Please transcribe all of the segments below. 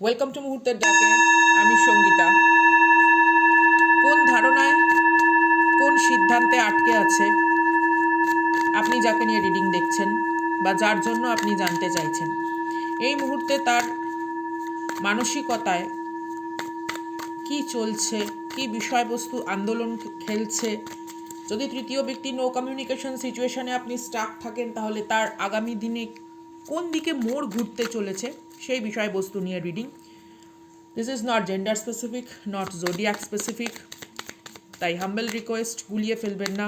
Welcome to মুহূর্তের ডাকে আমি সঙ্গীতা। কোন ধারণায়, কোন সিদ্ধান্তে আটকে আছে? আপনি যাকে নিয়ে রিডিং দেখছেন বা যার জন্য আপনি জানতে চাইছেন। এই মুহূর্তে তার মানসিকতায় কি চলছে, কি বিষয়বস্তু আন্দোলন খেলছে? যদি তৃতীয় ব্যক্তি নো কমিউনিকেশন সিচুয়েশনে আপনি স্টাক থাকেন, তাহলে তার আগামী দিনে কোন দিকে মোড় ঘুরতে চলেছে? সেই বিষয়বস্তু নিয়ে reading this is not gender specific not zodiac specific তাই হাম্বেল রিকোয়েস্ট গুলিয়ে ফেলবেন না।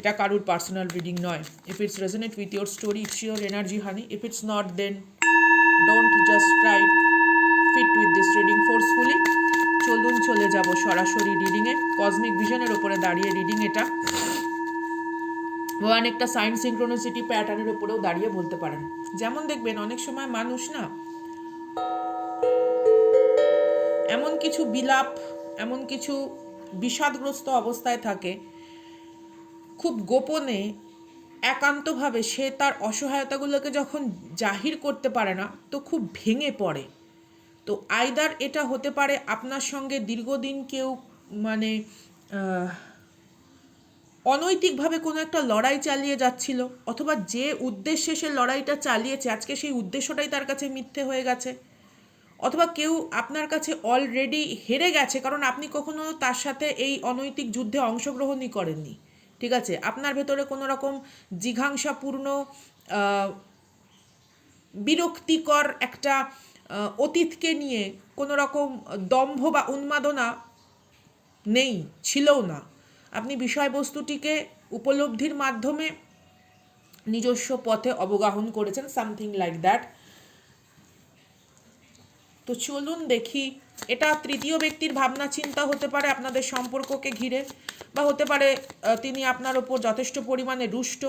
এটা কারুর পার্সোনাল রিডিং নয়। If it's resonate with your story it's your energy honey if it's not then don't just try fit with this reading forcefully চলুন চলে যাব সরাসরি রিডিংয়ে কসমিক ভিশনের ওপরে দাঁড়িয়ে রিডিং এটা। ভগবান একটা সাইন সিঙ্ক্রোনিসিটি প্যাটার্নের উপরেও দাঁড়িয়ে বলতে পারেন। যেমন দেখবেন, অনেক সময় মানুষ না এমন কিছু বিলাপ, এমন কিছু বিষাদগ্রস্ত অবস্থায় থাকে, খুব গোপনে, একান্তভাবে সে তার অসহায়তাগুলোকে যখন জাহির করতে পারে না, তো খুব ভেঙে পড়ে। তো আইদার এটা হতে পারে আপনার সঙ্গে দীর্ঘদিন কেউ মানে অনৈতিকভাবে কোনো একটা লড়াই চালিয়ে যাচ্ছিল, অথবা যে উদ্দেশ্যে সে লড়াইটা চালিয়েছে, আজকে সেই উদ্দেশ্যটাই তার কাছে মিথ্যে হয়ে গেছে। অথবা কেউ আপনার কাছে অলরেডি হেরে গেছে, কারণ আপনি কখনো তার সাথে এই অনৈতিক যুদ্ধে অংশগ্রহণই করেননি। ঠিক আছে? আপনার ভেতরে কোনো রকম জিঘাংসাপূর্ণ বিরক্তিকর একটা অতীতকে নিয়ে কোনো রকম দম্ভ বা উন্মাদনা নেই, ছিলও না। আপনি বিষয়বস্তুটিকে উপলব্ধির মাধ্যমে নিজস্ব পথে অবগাহন করেছেন, সামথিং লাইক দ্যাট। তো চলুন দেখি, এটা তৃতীয় ব্যক্তির ভাবনা চিন্তা হতে পারে আপনাদের সম্পর্ককে ঘিরে বা হতে পারে তিনি আপনার ওপর যথেষ্ট পরিমাণে রুষ্ট।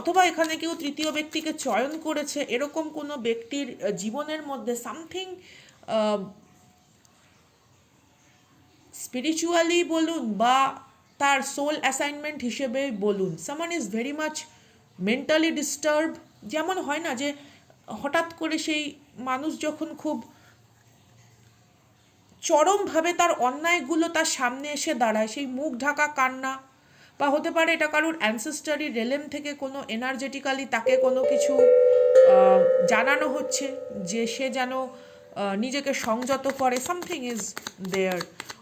অথবা এখানে কেউ তৃতীয় ব্যক্তিকে চয়ন করেছে, এরকম কোনো ব্যক্তির জীবনের মধ্যে সামথিং স্পিরিচুয়ালি বলুন বা তার সোল অ্যাসাইনমেন্ট হিসেবে বলুন সামান is very much mentally disturb যেমন হয় না যে হঠাৎ করে সেই মানুষ যখন খুব চরমভাবে তার অন্যায়গুলো তার সামনে এসে দাঁড়ায়, সেই মুখ ঢাকা কান্না, বা হতে পারে এটা কারোর অ্যানসেস্টারি রেলেম থেকে কোনো এনার্জেটিক্যালি তাকে কোনো কিছু জানানো হচ্ছে যে সে যেন নিজেকে সংযত করে সামথিং ইজ দেয়ার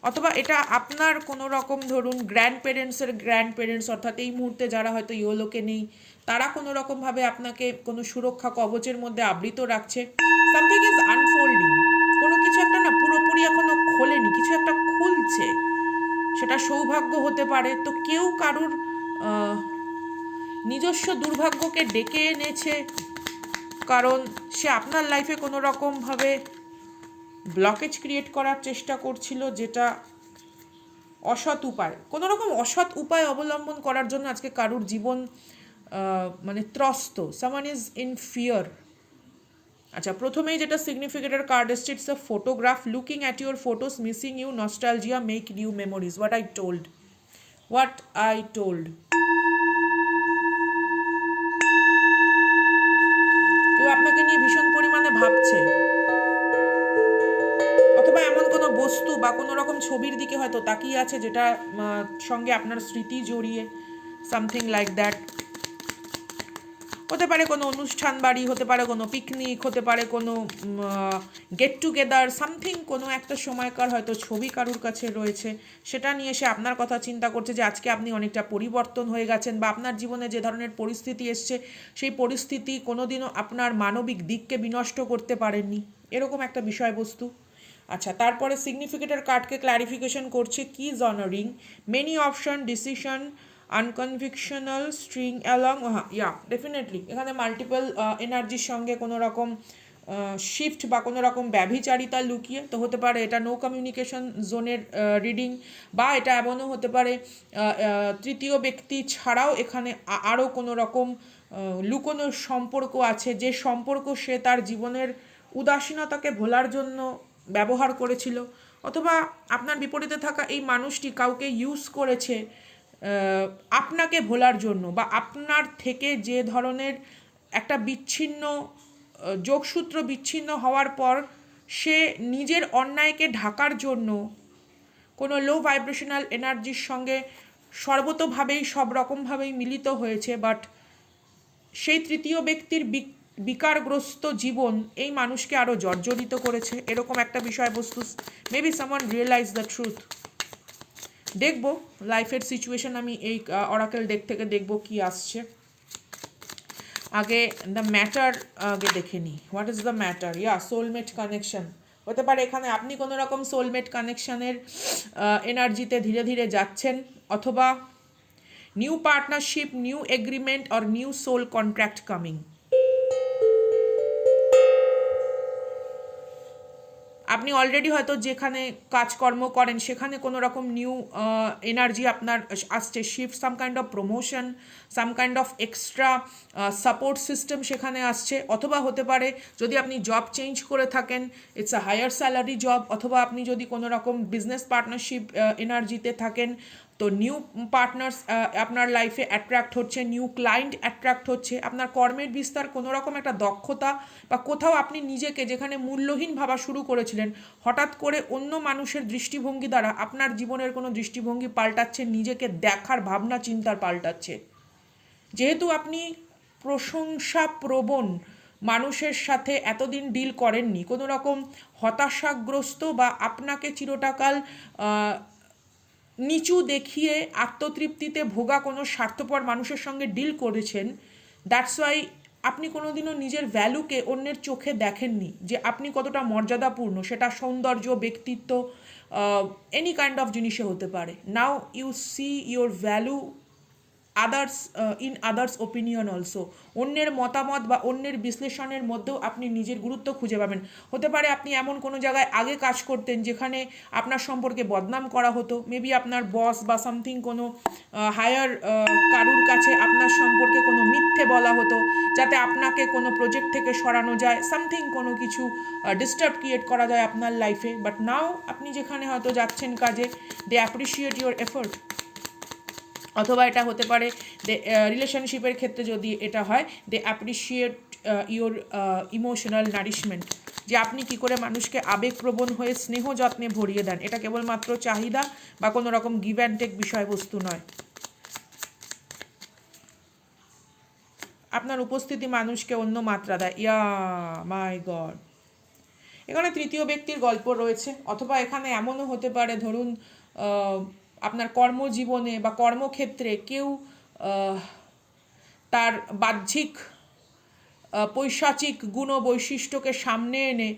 অথবা এটা আপনার কোনো রকম ধরুন গ্র্যান্ড পেরেন্টসের গ্র্যান্ড পেরেন্টস অর্থাৎ এই মুহূর্তে যারা হয়তো ইয়োলোকে নেই, তারা কোনো রকমভাবে আপনাকে কোনো সুরক্ষা কবচের মধ্যে আবৃত রাখছে। সামথিং ইজ আনফোল্ডিং কোনো কিছু একটা না পুরোপুরি এখনও খোলেনি, কিছু একটা খুলছে। সেটা সৌভাগ্য হতে পারে। তো কেউ কারুর নিজস্ব দুর্ভাগ্যকে ডেকে এনেছে, কারণ সে আপনার লাইফে কোনো রকমভাবে ব্লকেজ ক্রিয়েট করার চেষ্টা করছিল, যেটা অসৎ উপায়। কোনো রকম অসৎ উপায় অবলম্বন করার জন্য আজকে কারুর জীবন মানে ত্রস্ত। সামান ইজ ইন ফিয়ার আচ্ছা প্রথমেই যেটা সিগনিফিকেটার কার্ড এসছে it's a photograph looking at your photos missing you nostalgia make new memories what I told what I told কেউ আপনাকে নিয়ে ভীষণ পরিমাণে ভাবছে। বস্তু বা কোনো রকম ছবির দিকে হয়তো তাকিয়ে আছে যেটা সঙ্গে আপনার স্মৃতি জড়িয়ে সামথিং লাইক দ্যাট হতে পারে কোনো অনুষ্ঠান বাড়ি, হতে পারে কোনো পিকনিক হতে পারে কোনো গেট টুগেদার সামথিং কোনো একটা সময়কার হয়তো ছবি কারুর কাছে রয়েছে। সেটা নিয়ে সে আপনার কথা চিন্তা করছে যে আজকে আপনি অনেকটা পরিবর্তন হয়ে গেছেন বা আপনার জীবনে যে ধরনের পরিস্থিতি এসছে, সেই পরিস্থিতি কোনোদিনও আপনার মানবিক দিককে বিনষ্ট করতে পারেননি। এরকম একটা বিষয়বস্তু। আচ্ছা তারপরে সিগনিফিকেটার কার্ডকে ক্ল্যারিফিকেশন করছে, কি জনারিং many option decision unconventional string along yeah definitely এখানে মাল্টিপল এনার্জির সঙ্গে কোনো রকম শিফট বা কোনো রকম ব্যভিচারিতা লুকিয়ে তো হতে পারে এটা নো কমিউনিকেশন জোনের রিডিং বা এটা এমনও হতে পারে তৃতীয় ব্যক্তি ছাড়াও এখানে আরও কোনো রকম লুকোনো সম্পর্ক আছে যে সম্পর্ক সে তার জীবনের উদাসীনতাকে ভোলার জন্য ব্যবহার করেছিল, অথবা আপনার বিপরীতে থাকা এই মানুষটি কাউকে ইউজ করেছে আপনাকে ভোলার জন্য বা আপনার থেকে যে ধরনের একটা বিচ্ছিন্ন যোগসূত্র বিচ্ছিন্ন হওয়ার পর সে নিজের অন্যায়কে ঢাকার জন্য কোনো লো ভাইব্রেশনাল এনার্জির সঙ্গে সর্বতোভাবেই সব রকমভাবেই মিলিত হয়েছে বাট সেই তৃতীয় ব্যক্তির বিকারগ্রস্ত জীবন এই মানুষকে আরও জর্জরিত করেছে। এরকম একটা বিষয়বস্তু maybe someone realize the truth দেখব লাইফের সিচুয়েশন আমি এই অরাকেল ডেক থেকে দেখব কি আসছে। আগে দ্য ম্যাটার আগে দেখে নিই what is the matter yeah soulmate connection হতে পারে এখানে আপনি কোনো রকম সোলমেট কানেকশনের এনার্জিতে ধীরে ধীরে যাচ্ছেন, অথবা new partnership new agreement or new soul contract coming আপনি অলরেডি হয়তো যেখানে কাজকর্ম করেন, সেখানে কোনো রকম নিউ এনার্জি আপনার আসছে। Shift some kind of promotion some kind of extra support system সেখানে আসছে। অথবা হতে পারে যদি আপনি জব চেঞ্জ করে থাকেন it's a higher salary job অথবা আপনি যদি কোনো রকম বিজনেস পার্টনারশিপ এনার্জিতে থাকেন তো নিউ পার্টনার্স আপনার লাইফে অ্যাট্রাক্ট হচ্ছে নিউ ক্লায়েন্ট অ্যাট্রাক্ট হচ্ছে, আপনার কর্মের বিস্তার কোনো রকম একটা দক্ষতা বা কোথাও আপনি নিজেকে যেখানে মূল্যহীন ভাবা শুরু করেছিলেন, হঠাৎ করে অন্য মানুষের দৃষ্টিভঙ্গি দ্বারা আপনার জীবনের কোনো দৃষ্টিভঙ্গি পাল্টাচ্ছে, নিজেকে দেখার ভাবনা, চিন্তার পাল্টাচ্ছে। যেহেতু আপনি প্রশংসা প্রবণ মানুষের সাথে এতদিন ডিল করেননি কোনো রকম হতাশাগ্রস্ত বা আপনাকে চিরটাকাল নিচু দেখিয়ে আত্মতৃপ্তিতে ভোগা কোনো স্বার্থপর মানুষের সঙ্গে ডিল করেছেন দ্যাটস ওয়াই আপনি কোনোদিনও নিজের ভ্যালুকে অন্যের চোখে দেখেননি, যে আপনি কতটা মর্যাদাপূর্ণ, সেটা সৌন্দর্য, ব্যক্তিত্ব এনি কাইন্ড অফ জিনিসে হতে পারে। Now you see your value others in others opinion also অন্যের মতামত বা অন্যের বিশ্লেষণের মধ্যেও আপনি নিজের গুরুত্ব খুঁজে পাবেন। হতে পারে আপনি এমন কোনো জায়গায় আগে কাজ করতেন যেখানে আপনার সম্পর্কে বদনাম করা হতো। মেবি আপনার বস বা সামথিং কোনো হায়ার কারুর কাছে আপনার সম্পর্কে কোনো মিথ্যে বলা হতো, যাতে আপনাকে কোনো প্রজেক্ট থেকে সরানো যায়। সামথিং কোনো কিছু ডিস্টার্ব ক্রিয়েট করা যায় আপনার লাইফে বাট নাও আপনি যেখানে হয়তো যাচ্ছেন কাজে দে অ্যাপ্রিসিয়েট ইউর এফোর্ট অথবা এটা হতে পারে দে রিলেশনশিপের ক্ষেত্রে যদি এটা হয় they appreciate your emotional nourishment যে আপনি কি করে মানুষকে আবেগপ্রবণ হয়ে স্নেহ যত্নে ভরিয়ে দেন, এটা কেবলমাত্র চাহিদা বা কোনো রকম গিভ অ্যান্ড টেক বিষয়বস্তু নয়। আপনার উপস্থিতি মানুষকে অন্য মাত্রা দেয়। ইয়া মাই গড এখানে তৃতীয় ব্যক্তির গল্প রয়েছে, অথবা এখানে এমনও হতে পারে, ধরুন আপনার কর্মজীবনে বা কর্মক্ষেত্রে কেউ তার বাহ্যিক পৈশাচিক গুণ বৈশিষ্ট্যকে সামনে এনে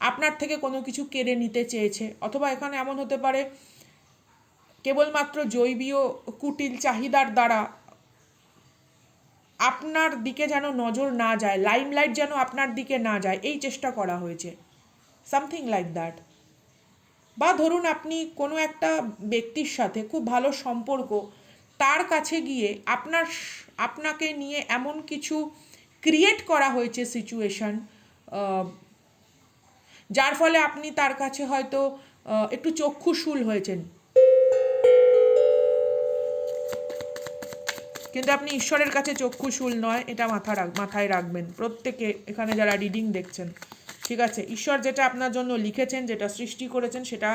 আপনার থেকে কোনো কিছু কেড়ে নিতে চেয়েছে। অথবা এখানে এমন হতে পারে, কেবলমাত্র জৈবীয় কুটিল চাহিদার দ্বারা আপনার দিকে যেন নজর না যায়, লাইমলাইট যেন আপনার দিকে না যায়, এই চেষ্টা করা হয়েছে। Something like that. বা ধরুন আপনি কোনো একটা ব্যক্তির সাথে খুব ভালো সম্পর্ক, তার কাছে গিয়ে আপনার আপনাকে নিয়ে এমন কিছু ক্রিয়েট করা হয়েছে সিচুয়েশন যার ফলে আপনি তার কাছে হয়তো একটু চক্ষুশূল হয়েছেন। কিন্তু আপনি ঈশ্বরের কাছে চক্ষুশূল নয়, এটা মাথা মাথায় রাখবেন। প্রত্যেকে এখানে যারা রিডিং দেখছেন ঠিক আছে, ঈশ্বর যেটা আপনার জন্য লিখেছেন, যেটা সৃষ্টি করেছেন, সেটা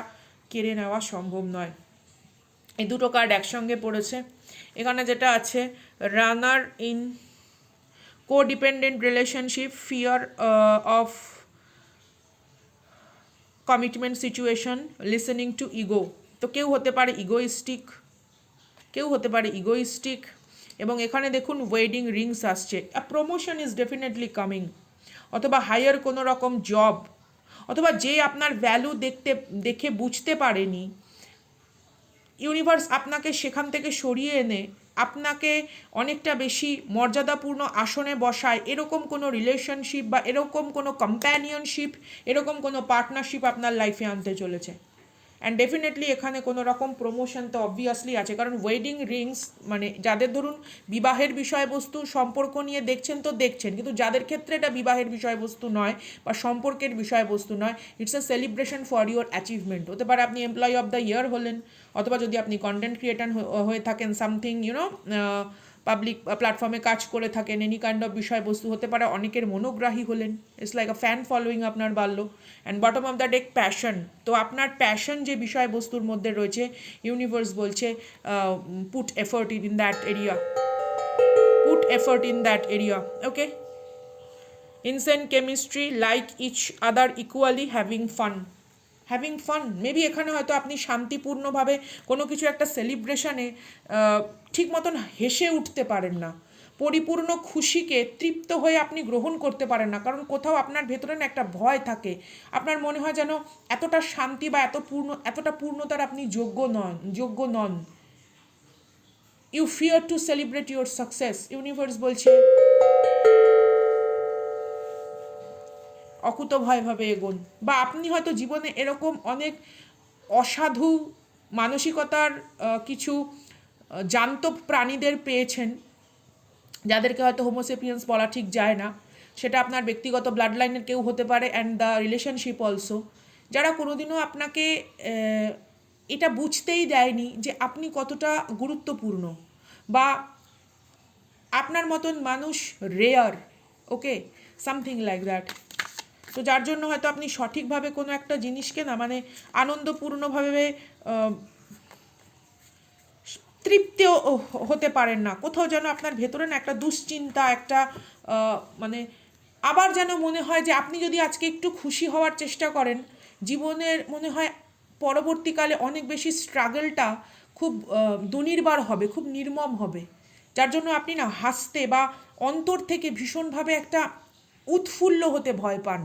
কেড়ে নেওয়া সম্ভব নয়। এই দুটো কার্ড একসঙ্গে পড়েছে। এখানে যেটা আছে runner in codependent relationship fear of commitment situation listening to ego তো কেউ হতে পারে ইগোইস্টিক কেউ হতে পারে ইগোইস্টিক এবং এখানে দেখুন ওয়েডিং রিংস আসছে। প্রমোশন ইজ ডেফিনেটলি কামিং অথবা হায়ার কোনো রকম জব অথবা যে আপনার ভ্যালু দেখতে, দেখে বুঝতে পারেনি ইউনিভার্স আপনাকে সেখান থেকে সরিয়ে এনে, আপনাকে অনেকটা বেশি মর্যাদাপূর্ণ আসনে বসায়, এরকম কোনো রিলেশনশিপ বা এরকম কোনো কম্প্যানিয়নশিপ এরকম কোনো পার্টনারশিপ আপনার লাইফে আনতে চলেছে। অ্যান্ড ডেফিনেটলি এখানে কোনো রকম প্রমোশন তো অবভিয়াসলি আছে। কারণ ওয়েডিং রিংস মানে যাদের ধরুন বিবাহের বিষয়বস্তু সম্পর্ক নিয়ে দেখছেন তো দেখছেন, কিন্তু যাদের ক্ষেত্রে এটা বিবাহের বিষয়বস্তু নয় বা সম্পর্কের বিষয়বস্তু নয় it's a celebration for your achievement হতে পারে আপনি এমপ্লয়ি অফ দ্য ইয়ার হলেন, অথবা যদি আপনি কন্টেন্ট ক্রিয়েটার হয়ে থাকেন সামথিং ইউনো পাবলিক প্ল্যাটফর্মে কাজ করে থাকেন এনি কাইন্ড অফ বিষয়বস্তু হতে পারে, অনেকের মনোগ্রাহী হলেন। It's like a fan following আপনার বাড়লো। And bottom of the deck passion তো আপনার প্যাশন যে বিষয়বস্তুর মধ্যে রয়েছে ইউনিভার্স বলছে put effort in that area put effort in that area okay intense chemistry like each other equally having fun having fun maybe এখানে হয়তো আপনি শান্তিপূর্ণভাবে কোনো কিছু একটা সেলিব্রেশনে ঠিক মতন হেসে উঠতে পারেন না। পরিপূর্ণ খুশিকে তৃপ্ত হয়ে আপনি গ্রহণ করতে পারেন না। কারণ কোথাও আপনার ভেতরে না একটা ভয় থাকে। আপনার মনে হয় যেন এতটা শান্তি বা এত পূর্ণ, এতটা পূর্ণতার আপনি যোগ্য নন যোগ্য নন। You fear to celebrate your success universe বলছে অকুতভয়ভাবে এগোন। বা আপনি হয়তো জীবনে এরকম অনেক অসাধু মানসিকতার কিছু জান্ত প্রাণীদের পেয়েছেন, যাদেরকে হয়তো হোমোসেপিয়েন্স বলা ঠিক যায় না। সেটা আপনার ব্যক্তিগত ব্লাড লাইনের কেউ হতে পারে অ্যান্ড দ্য রিলেশনশিপ অলসো যারা কোনোদিনও আপনাকে এটা বুঝতেই দেয়নি যে আপনি কতটা গুরুত্বপূর্ণ। বা আপনার মতন মানুষ rare okay something like that তো যার জন্য হয়তো আপনি সঠিকভাবে কোনো একটা জিনিসকে না মানে আনন্দপূর্ণভাবে তৃপ্তিও হতে পারেন না। কোথাও যেন আপনার ভেতরে না একটা দুশ্চিন্তা, একটা মানে আবার যেন মনে হয় যে আপনি যদি আজকে একটু খুশি হওয়ার চেষ্টা করেন, জীবনের মনে হয় পরবর্তীকালে অনেক বেশি স্ট্রাগলটা খুব দুনির্বার হবে, খুব নির্মম হবে। যার জন্য আপনি না হাসতে বা অন্তর থেকে ভীষণভাবে একটা উৎফুল্ল হতে ভয় পান।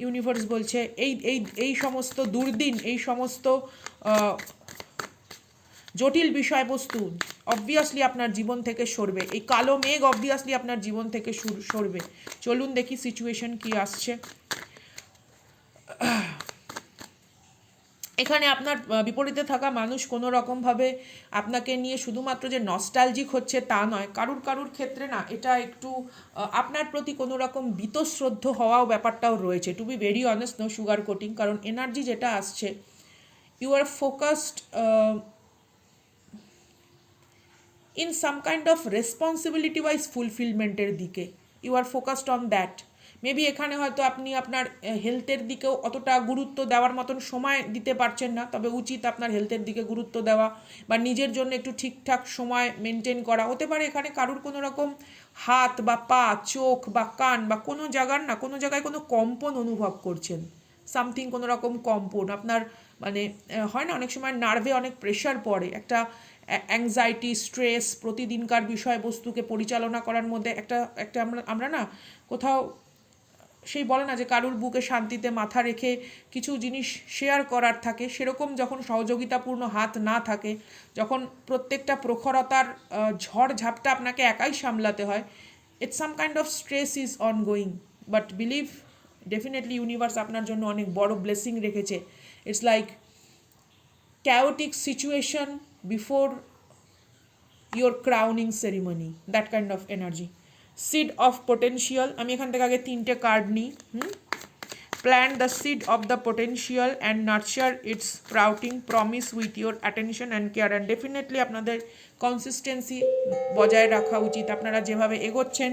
ইউনিভার্স বলছে, এই এই এই সমস্ত দুর্দিন, এই সমস্ত জটিল বিষয়বস্তু অবভিয়াসলি আপনার জীবন থেকে সরবে। এই কালো মেঘ অবভিয়াসলি আপনার জীবন থেকে সুর- সরবে। চলুন দেখি সিচুয়েশন কি আসছে। এখানে আপনার বিপরীতে থাকা মানুষ কোনো রকমভাবে আপনাকে নিয়ে শুধুমাত্র যে নস্টালজিক হচ্ছে তা নয়, কারুর কারুর ক্ষেত্রে না, এটা একটু আপনার প্রতি কোনো রকম বীতশ্রদ্ধ হওয়াও ব্যাপারটাও রয়েছে। To be very honest no sugar coating কারণ এনার্জি যেটা আসছে you are focused in some kind of responsibility wise ফুলফিলমেন্টের দিকে। You are focused on that maybe এখানে হয়তো আপনি আপনার হেলথের দিকেও অতটা গুরুত্ব দেওয়ার মতন সময় দিতে পারছেন না। তবে উচিত আপনার হেলথের দিকে গুরুত্ব দেওয়া বা নিজের জন্য একটু ঠিকঠাক সময় মেনটেন করা। হতে পারে এখানে কারুর কোনো রকম হাত বা পা, চোখ বা কান বা কোনো জায়গার না, কোনো জায়গায় কোনো কম্পন অনুভব করছেন। সামথিং কোনো রকম কম্পন। আপনার মানে হয় না, অনেক সময় নার্ভে অনেক প্রেশার পড়ে। একটা অ্যাংজাইটি স্ট্রেস প্রতিদিনকার বিষয়বস্তুকে পরিচালনা করার মধ্যে একটা একটা আমরা আমরা না কোথাও সেই বলে না যে কারুর বুকে শান্তিতে মাথা রেখে কিছু জিনিস শেয়ার করার থাকে, সেরকম যখন সহযোগিতাপূর্ণ হাত না থাকে, যখন প্রত্যেকটা প্রখরতার ঝড় ঝাপটা আপনাকে একাই সামলাতে হয় it's some kind of stress is ongoing but believe definitely universe আপনার জন্য অনেক বড় ব্লেসিং রেখেছে। It's like chaotic situation before your crowning ceremony, that kind of energy. Seed of potential আমি এখান থেকে আগে তিনটে কার্ড নিই hmm plant the seed of the potential and nurture its sprouting promise with your attention and care and definitely আপনাদের consistency বজায় রাখা উচিত আপনারা যেভাবে এগোচ্ছেন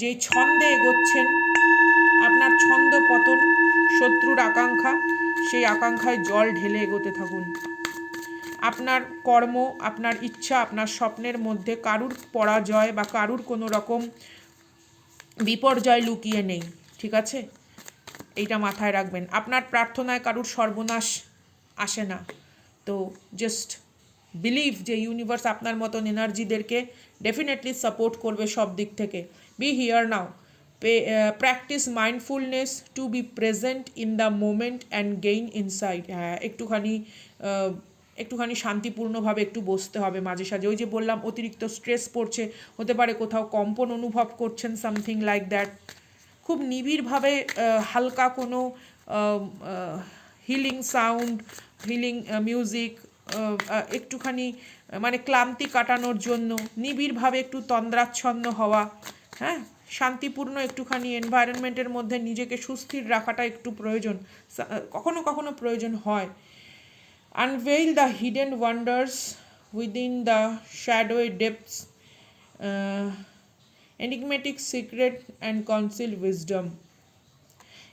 যেই ছন্দে এগোচ্ছেন আপনার ছন্দ পতন শত্রুর আকাঙ্ক্ষা সেই আকাঙ্ক্ষায় জল ঢেলে এগোতে থাকুন আপনার কর্ম, আপনার ইচ্ছা, আপনার স্বপ্নের মধ্যে কারুর পরাজয় বা কারুর কোনো রকম বিপর্যয় লুকিয়ে নেই, ঠিক আছে? এইটা মাথায় রাখবেন। আপনার প্রার্থনায় কারুর সর্বনাশ আসে না। তো জাস্ট বিলিভ যে ইউনিভার্স আপনার মতন এনার্জিদেরকে ডেফিনেটলি সাপোর্ট করবে সব দিক থেকে। Be here now practice mindfulness to be present in the moment and gain inside হ্যাঁ একটুখানি একটুখানি শান্তিপূর্ণভাবে একটু বসতে হবে মাঝে সাঝে। ওই যে বললাম, অতিরিক্ত স্ট্রেস পড়ছে, হতে পারে কোথাও কম্পন অনুভব করছেন সামথিং লাইক দ্যাট খুব নিবিড়ভাবে হালকা কোনো হিলিং সাউন্ড হিলিং মিউজিক একটুখানি মানে ক্লান্তি কাটানোর জন্য, নিবিড়ভাবে একটু তন্দ্রাচ্ছন্ন হওয়া হ্যাঁ? শান্তিপূর্ণ একটুখানি এনভায়রনমেন্টের মধ্যে নিজেকে সুস্থির রাখাটা একটু প্রয়োজন। কখনো কখনো প্রয়োজন হয়। Unveil the hidden wonders within the shadowy depths enigmatic secret and conceal wisdom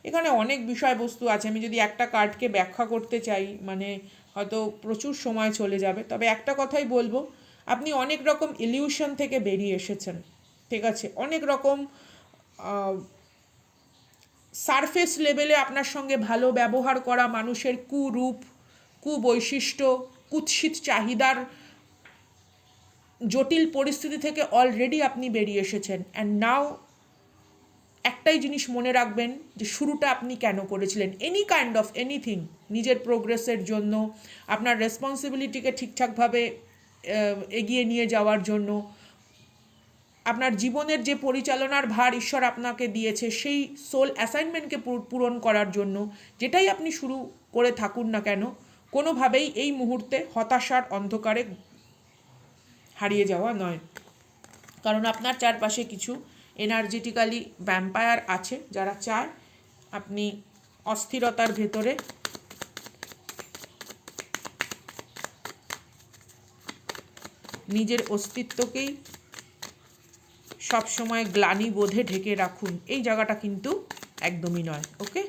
এখানে অনেক বিষয়বস্তু আছে। আমি যদি একটা কার্ডকে ব্যাখ্যা করতে চাই মানে হয়তো প্রচুর সময় চলে যাবে, তবে একটা কথাই বলব, আপনি অনেক রকম ইলিউশন থেকে বেরিয়ে এসেছেন, ঠিক আছে? অনেক রকম সারফেস লেভেলে আপনার সঙ্গে ভালো ব্যবহার করা মানুষের কুরূপ কুবৈশিষ্ট্য, কুৎসিত চাহিদার জটিল পরিস্থিতি থেকে অলরেডি আপনি বেরিয়ে এসেছেন। অ্যান্ড নাও একটাই জিনিস মনে রাখবেন যে শুরুটা আপনি কেন করেছিলেন? এনি কাইন্ড অফ এনিথিং নিজের প্রোগ্রেসের জন্য, আপনার রেসপন্সিবিলিটিকে ঠিকঠাকভাবে এগিয়ে নিয়ে যাওয়ার জন্য, আপনার জীবনের যে পরিচালনার ভার ঈশ্বর আপনাকে দিয়েছে, সেই সোল অ্যাসাইনমেন্টকে পূরণ করার জন্য, যেটাই আপনি শুরু করে থাকুন না কেন কোনোভাবেই এই মুহূর্তে হতাশার অন্ধকারে হারিয়ে যাওয়া নয়। কারণ আপনার চারপাশে কিছু এনার্জেটিক্যালি ভ্যাম্পায়ার আছে, যারা চায় আপনি অস্থিরতার ভেতরে নিজের অস্তিত্বকেই সবসময় গ্লানি বোধে ঢেকে রাখুন। এই জায়গাটা কিন্তু একদমই নয় ওকে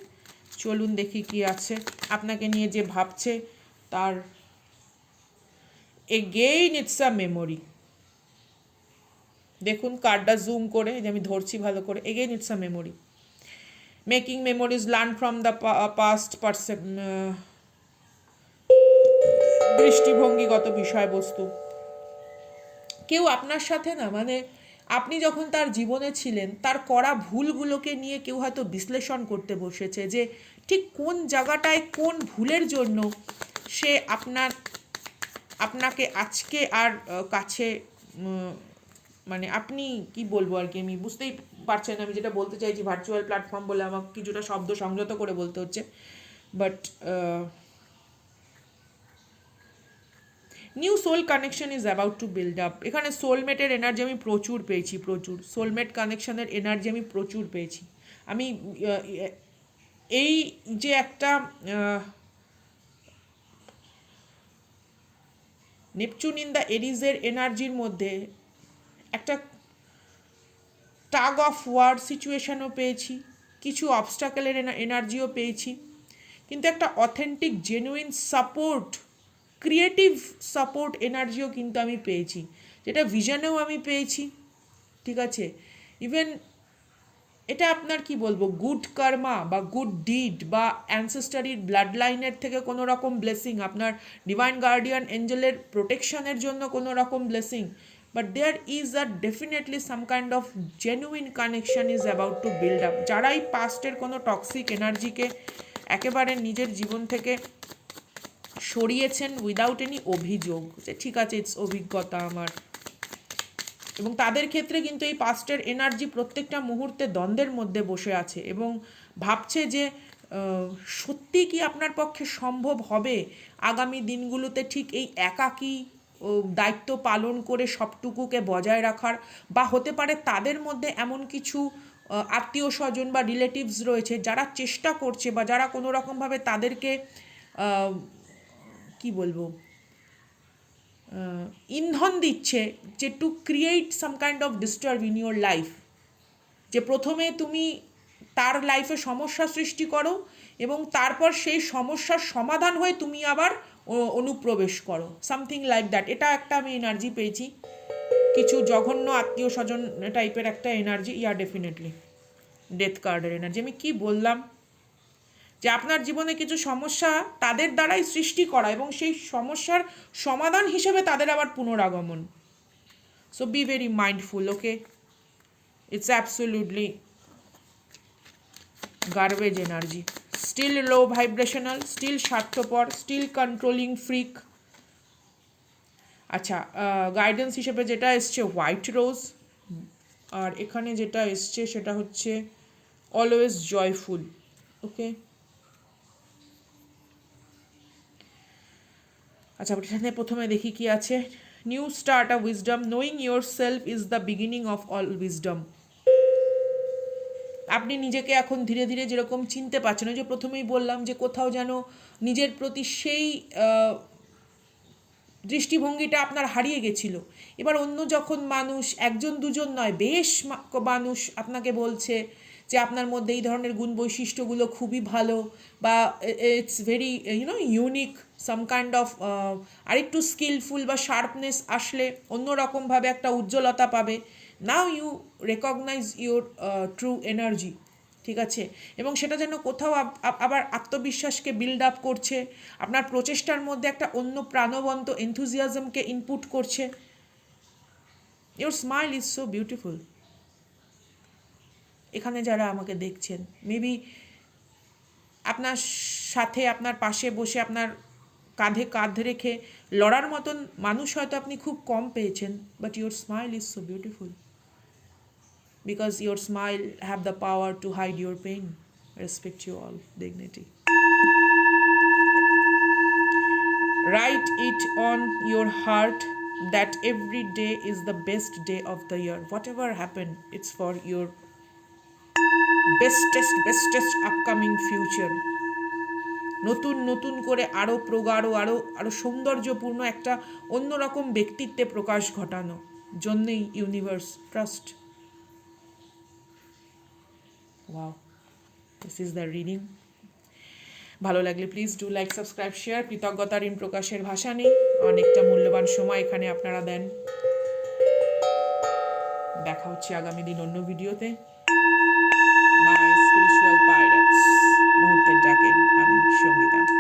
চলুন দেখি কি আছে। আপনাকে নিয়ে যে ভাবছে, তার এগেইন ইটস আ মেমোরি দেখুন কার্ডটা জুম করে যে আমি ধরছি ভালো করে again it's a memory making memories learn from the past পারসেপ দৃষ্টিভঙ্গিগত বিষয়বস্তু। কেউ আপনার সাথে না মানে আপনি যখন তার জীবনে ছিলেন, তার করা ভুলগুলোকে নিয়ে কেউ হয়তো বিশ্লেষণ করতে বসেছে যে ঠিক কোন জায়গাটায় কোন ভুলের জন্য সে আপনার, আপনাকে আজকে আর কাছে মানে আপনি কি বলব আর কি আমি বুঝতেই পারছেন আমি যেটা বলতে চাইছি ভার্চুয়াল প্ল্যাটফর্ম বলে আমাকে কিছুটা শব্দ সংযত করে বলতে হচ্ছে। But new soul connection is about to build up এখানে সোলমেটের এনার্জি আমি প্রচুর পেয়েছি, প্রচুর। সোলমেট কানেকশনের এনার্জি আমি প্রচুর পেয়েছি। আমি এই যে একটা নেপচুন ইন দ্য এরিজের এনার্জির মধ্যে একটা টাগ অফ ওয়ার সিচুয়েশনও পেয়েছি। কিছু অবস্টাকেলের এনার্জিও পেয়েছি। কিন্তু একটা authentic genuine support creative support এনার্জিও কিন্তু আমি পেয়েছি। যেটা ভিশনেও আমি পেয়েছি, ঠিক আছে? ইভেন এটা আপনার কি বলব গুড কর্মা বা গুড ডিড বা অ্যানসেস্টারির ব্লাড লাইনের থেকে কোনো রকম ব্লেসিং আপনার ডিভাইন গার্ডিয়ান এঞ্জেলের প্রোটেকশনের জন্য কোনো রকম blessing but there is a definitely some kind of genuine connection is about to build up যারাই পাস্টের কোনো টক্সিক এনার্জিকে একেবারে নিজের জীবন থেকে সরিয়েছেন উইদাউট এনি অভিযোগ যে ঠিক আছে ইটস অভিজ্ঞতা আমার। এবং তাদের ক্ষেত্রে কিন্তু এই পাস্টের এনার্জি প্রত্যেকটা মুহূর্তে দ্বন্দ্বের মধ্যে বসে আছে এবং ভাবছে যে সত্যি কি আপনার পক্ষে সম্ভব হবে? আগামী দিনগুলোতে ঠিক এই একাকী দায়িত্ব পালন করে সবটুকুকে বজায় রাখার বা হতে পারে তাদের মধ্যে এমন কিছু আত্মীয় স্বজন বা রিলেটিভস রয়েছে যারা চেষ্টা করছে বা যারা কোনো রকমভাবে তাদেরকে কি বলব? ইন্ধন দিচ্ছে যে to create some kind of disturb in your life যে প্রথমে তুমি তার লাইফে সমস্যা সৃষ্টি করো এবং তারপর সেই সমস্যার সমাধান হয়ে তুমি আবার অনুপ্রবেশ করো। সামথিং লাইক দ্যাট এটা একটা আমি এনার্জি পেয়েছি। কিছু জঘন্য আত্মীয় স্বজন টাইপের একটা এনার্জি ইয়া ডেফিনেটলি ডেথ কার্ডের এনার্জি আমি কি বললাম? যে আপনার জীবনে কিছু সমস্যা তাদের দ্বারাই সৃষ্টি করা এবং সেই সমস্যার সমাধান হিসেবে তাদের আবার পুনরাগমন। So be very mindful okay it's absolutely garbage energy still low vibrational still স্বার্থপর স্টিল কন্ট্রোলিং ফ্রিক আচ্ছা গাইডেন্স হিসেবে যেটা এসছে হোয়াইট রোজ আর এখানে যেটা এসছে সেটা হচ্ছে অলওয়েজ জয়ফুল ওকে আচ্ছা এখানে প্রথমে দেখি কি আছে। New start a wisdom knowing yourself is the beginning of all wisdom আপনি নিজেকে এখন ধীরে ধীরে যেরকম চিনতে পারছেন, ওই যে প্রথমেই বললাম যে কোথাও যেন নিজের প্রতি সেই দৃষ্টিভঙ্গিটা আপনার হারিয়ে গেছিল। এবার অন্য যখন মানুষ, একজন দুজন নয়, বেশ মানুষ আপনাকে বলছে যে আপনার মধ্যে এই ধরনের গুণ বৈশিষ্ট্যগুলো খুবই ভালো বা it's very you know unique some kind of আরেকটু স্কিলফুল বা শার্পনেস আসলে অন্যরকমভাবে একটা উজ্জ্বলতা পাবে। Now you recognise your true energy ঠিক আছে? এবং সেটা যেন কোথাও আব- আব- আবার আত্মবিশ্বাসকে বিল্ড আপ করছে, আপনার প্রচেষ্টার মধ্যে একটা অন্য প্রাণবন্ত এনথুজিয়াজমকে ইনপুট করছে। Your smile is so beautiful এখানে যারা আমাকে দেখছেন মেবি আপনার সাথে, আপনার পাশে বসে, আপনার কাঁধে কাঁধ রেখে লড়ার মতন মানুষ হয়তো আপনি খুব কম পেয়েছেন but your smile is so beautiful because your smile have the power to hide your pain respect you all dignity write it on your heart that every day is the best day of the year whatever happened it's for your bestest bestest upcoming future নতুন নতুন করে আরও প্রগাঢ় আরও আরও সৌন্দর্যপূর্ণ একটা অন্যরকম ব্যক্তিত্বে প্রকাশ ঘটানো। জন্যেই universe trust wow this is the reading ভালো লাগলে please do like subscribe share কৃতজ্ঞতা ঋণ প্রকাশের ভাষা নেই। অনেকটা মূল্যবান সময় এখানে আপনারা দেন। দেখা হচ্ছে আগামী দিন অন্য ভিডিওতে মাই স্পিরিচুয়াল পাইরেটস মুহূর্তের ডাকে। আমি সঙ্গীতা।